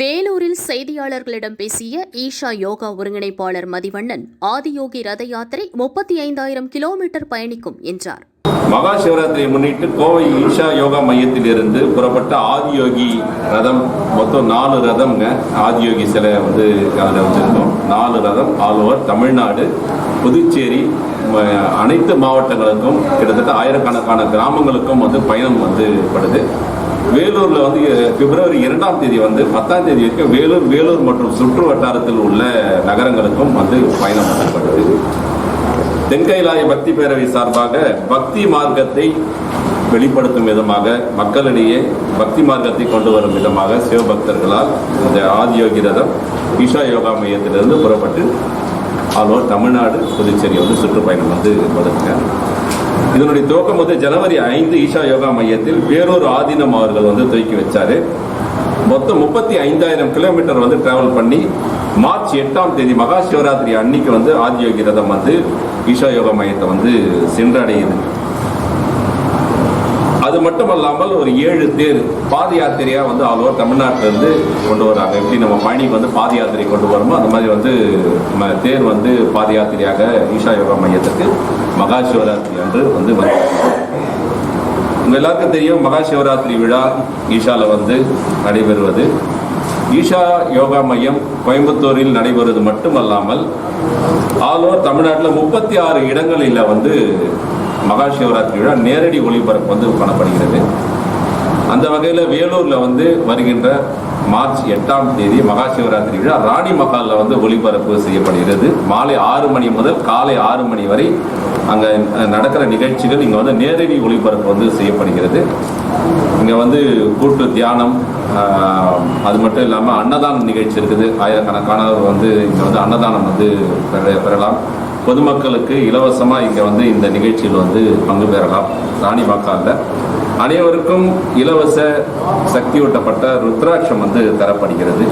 வேலூரில் செய்தியாளர்களிடம் பேசிய ஈஷா யோகா ஒருங்கிணைப்பாளர் மதிவண்ணன் ஆதியோகி ரத யாத்திரை முப்பத்தி ஐந்தாயிரம் கிலோமீட்டர் பயணிக்கும் என்றார். மகா சிவராத்திரியை முன்னிட்டு கோவை ஈஷா யோகா மையத்தில் இருந்து புறப்பட்ட ஆதியோகி ரதம் மொத்தம் நாலு ரதம்ங்க. ஆதியோகி சிலை வந்து அதில் வச்சிருக்கோம் நாலு ரதம் ஆல் ஓவர் தமிழ்நாடு புதுச்சேரி அனைத்து மாவட்டங்களுக்கும் கிட்டத்தட்ட ஆயிரக்கணக்கான கிராமங்களுக்கும் வந்து பயணம் வந்து படுது. வேலூர்ல வந்து பிப்ரவரி இரண்டாம் தேதி வந்து பத்தாம் தேதி வரைக்கும் வேலூர் வேலூர் மற்றும் சுற்று வட்டாரத்தில் உள்ள நகரங்களுக்கும் வந்து பயணம் பண்ணப்படுது தென்கைலாய பக்தி பேரவை சார்பாக பக்தி மார்க்கத்தை வெளிப்படுத்தும் விதமாக மக்களிடையே பக்தி மார்க்கத்தை கொண்டு வரும் விதமாக சிவபக்தர்களால் இந்த ஆதியோகி ரதம் ஈஷா யோகா மையத்திலிருந்து புறப்பட்டு ஆல் ஓவர் தமிழ்நாடு புதுச்சேரி வந்து சுற்றுப்பயணம் வந்து கொடுத்துங்க இதனுடைய துவக்கம் வந்து ஜனவரி ஐந்து ஈஷா யோகா மையத்தில் வேறொரு ஆதீனம் அவர்கள் வந்து துவக்கி வச்சாரு. மொத்தம் முப்பத்தி ஐந்தாயிரம் கிலோமீட்டர் வந்து டிராவல் பண்ணி மார்ச் எட்டாம் தேதி மகா சிவராத்திரி அன்னைக்கு வந்து ஆதியோகி ரதம் வந்து ஈஷா யோகா மையத்தை வந்து சென்றடையுது. அது மட்டுமல்லாமல் ஒரு ஏழு தேர் பாத யாத்திரையா வந்து ஆல் ஓவர் தமிழ்நாட்டில இருந்து கொண்டு வராங்க. எப்படி நம்ம பழனிக்கு வந்து பாத யாத்திரை கொண்டு வரோமோ அந்த மாதிரி வந்து நம்ம தேர் வந்து பாத யாத்திரையாக ஈஷா யோகா மையத்துக்கு மகா சிவராத்திரி அன்று வந்து வருது உங்க எல்லாருக்கும் தெரியும் மகா சிவராத்திரி விழா ஈஷால வந்து நடைபெறுவது. ஈஷா யோகா மையம் கோயம்புத்தூரில் நடைபெறுவது மட்டுமல்லாமல் ஆல் ஓவர் தமிழ்நாட்டில் முப்பத்தி ஆறு இடங்களில் வந்து மகா சிவராத்திரி விழா நேரடி ஒளிபரப்பு வந்து காணப்படுகிறது. அந்த வகையில் வேலூரில் வந்து வருகின்ற மார்ச் எட்டாம் தேதி மகா சிவராத்திரி விழா ராணி மகாலில் வந்து ஒளிபரப்பு செய்யப்படுகிறது. மாலை ஆறு மணி முதல் காலை ஆறு மணி வரை அங்கே நடக்கிற நிகழ்ச்சிகள் இங்கே வந்து நேரடி ஒளிபரப்பு வந்து செய்யப்படுகிறது. இங்கே வந்து கூட்டு தியானம் அது மட்டும் இல்லாமல் அன்னதானம் நிகழ்ச்சி இருக்குது. ஆயிரக்கணக்கானவர் வந்து இங்கே வந்து அன்னதானம் வந்து பெற பெறலாம். பொதுமக்களுக்கு இலவசமாக இங்கே வந்து இந்த நிகழ்ச்சியில் வந்து பங்கு பெறலாம். ராணிபாக்காலில் அனைவருக்கும் இலவச சக்தியூட்டப்பட்ட ருத்ராட்சம் வந்து தரப்படுகிறது.